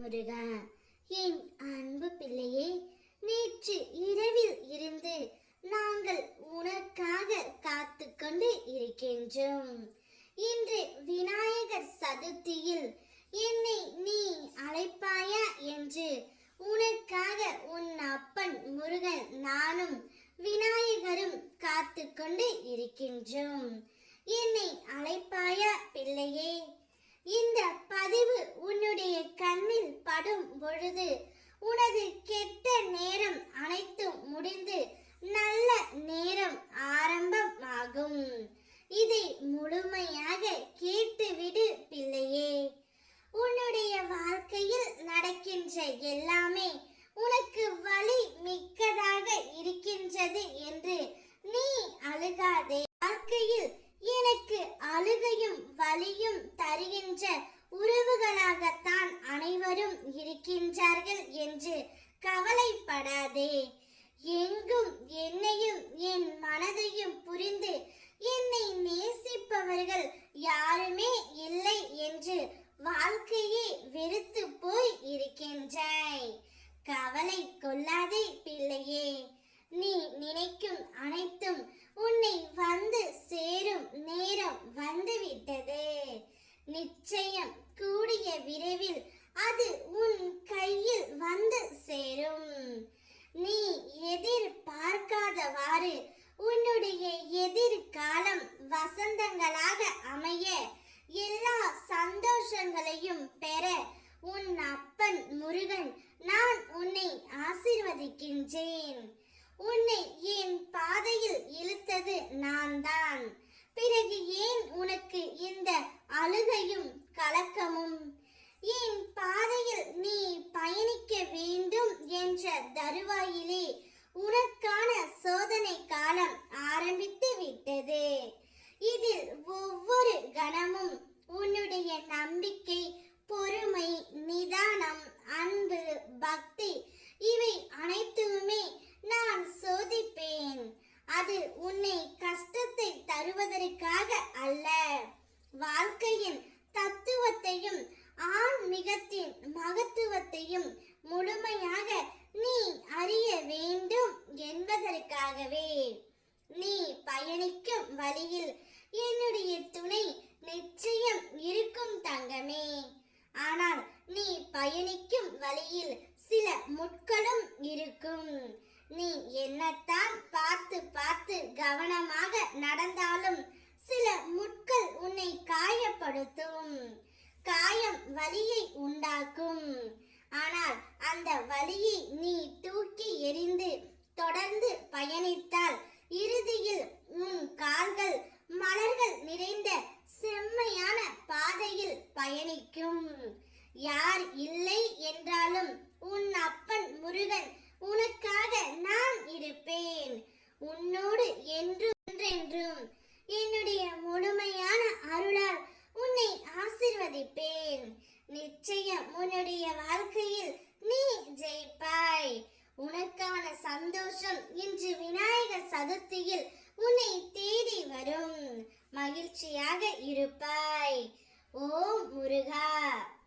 முருகா என் அன்பு பிள்ளையே நேற்று இரவில் இருந்து நாங்கள் உனக்காக காத்து கொண்டு இருக்கின்றோம். இன்று விநாயகர் சதுர்த்தியில் என்னை நீ அழைப்பாயா என்று உனக்காக உன் அப்பன் முருகன் நானும் விநாயகரும் காத்து கொண்டு இருக்கின்றோம். என்னை அழைப்பாயா பிள்ளையே? இந்த படும் பொழுது உனது கெட்ட நேரம் அனைத்தும் முடிந்து நல்ல நேரம் ஆரம்பமாகும். இதை முழுமையாக கேட்டுவிடு பிள்ளையே. உன்னுடைய வாழ்க்கையில் நடக்கின்ற எல்லாமே உனக்கு வலி மிக்கதாக இருக்கின்றது என்று நீ அழுகாதே. வாழ்க்கையில் எனக்கு அழுகையும் வலியும் தருகின்ற உறவுகளாகத்தான் அனைவரும் இருக்கின்றார்கள் என்று கவலைப்படாதே. எங்கும் என்னையும் என் மனதையும் புரிந்து என்னை நேசிப்பவர்கள் யாருமே இல்லை என்று வாழ்க்கையே வெறுத்து போய் இருக்கின்றாய். கவலை கொள்ள பிள்ளையே நீ நினைக்கும் அனைத்தும் உன்னை வந்து சேரும் நேரம் வந்துவிட்டது நிச்சயம் கூடிய விரைவில் அது உன் கையில் வந்து சேரும் நீ எதிர்பார்க்காதவாறு உன்னுடைய எதிர்காலம் வசந்தங்களாக அமைய எல்லா சந்தோஷங்களையும் பெற உன் அப்பன் முருகன் நான் உன்னை ஆசிர்வதிக்கின்றேன். உன்னை என் பாதையில் இழுத்தது நான் தான் பிறகு ஏன் உனக்கு இந்த அழுகையும் கலக்கமும்? என் பாதையில் நீ பயணிக்க வேண்டும் என்ற தருவாயிலே உனக்கான பொறுமை நிதானம் அன்பு பக்தி இவை அனைத்துமே நான் சோதிப்பேன். அது உன்னை கஷ்டத்தை தருவதற்காக அல்ல. வாழ்க்கையின் தத்துவத்தையும் ஆன்மீகத்தின் மகத்துவத்தையும் முழுமையாக நீ அறிய வேண்டும் என்பதற்காகவே. நீ பயணிக்கும் வழியில் என்னுடைய துணை நிச்சயம் இருக்கும் தங்கமே ஆனால் நீ பயணிக்கும் வழியில் சில முட்களும் இருக்கும். நீ என்னத்தான் பார்த்து பார்த்து கவனமாக நடந்தாலும் சில முட்கள் உன்னை காயப்படுத்தும். காயம் வலியை உண்டாக்கும். ஆனால் அந்த வலியை நீ தூக்கி எறிந்து தொடர்ந்து பயணித்தால் இறுதியில் உன் கால்கள் மலர்கள் நிறைந்த செம்மையான பாதையில் பயணிக்கும். யார் இல்லை என்றாலும் உன் அப்பன் முருகன் உனக்காக நான் இருப்பேன். உன்னோடு என்று என்றென்றும் என்னுடைய முழுமையான அருளால் உன்னை ஆசிர்வதிப்பேன். நிச்சயம் உன்னுடைய வாழ்க்கையில் நீ ஜெயிப்பாய். உனக்கான சந்தோஷம் இன்று விநாயகர் சதுர்த்தியில் உன்னை தேடி வரும். மகிழ்ச்சியாக இருப்பாய். ஓம் முருகா.